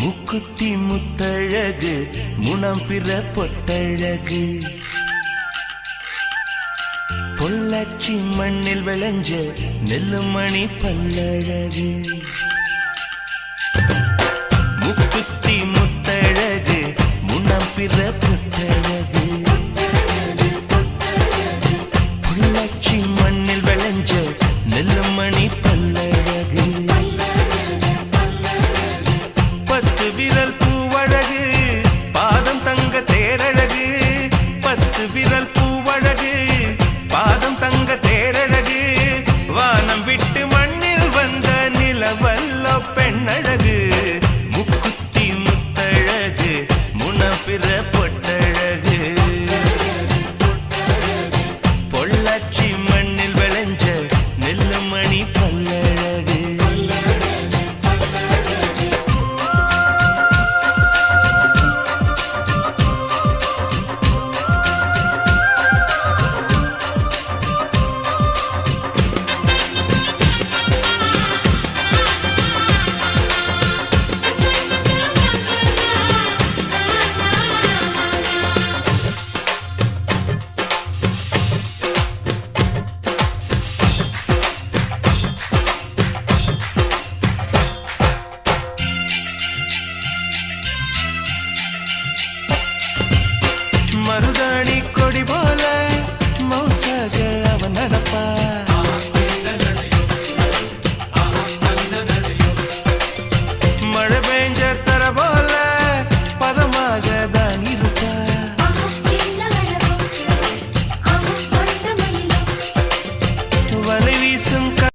முக்குத்தி முத்தழகு முனம் பிற பொட்டழகு பொள்ளாச்சி மண்ணில் விளைஞ்ச நெல்லுமணி பல்லழகு. விரல் பூவழகு பாதம் தங்க தேரழகு. பத்து விரல் பூவழகு பாதம் தங்க தேரழகு. வானம் விட்டு மண்ணில் வந்த நிலவல்ல பெண்ணழகு. முக்குத்தி முத்தழகு முனப்பிற பொட்டழகு. பொள்ளாச்சி மண்ணில் விளைஞ்ச நெல்லுமணி பல்லழகு. பரிசாக அவன் நடப்பான்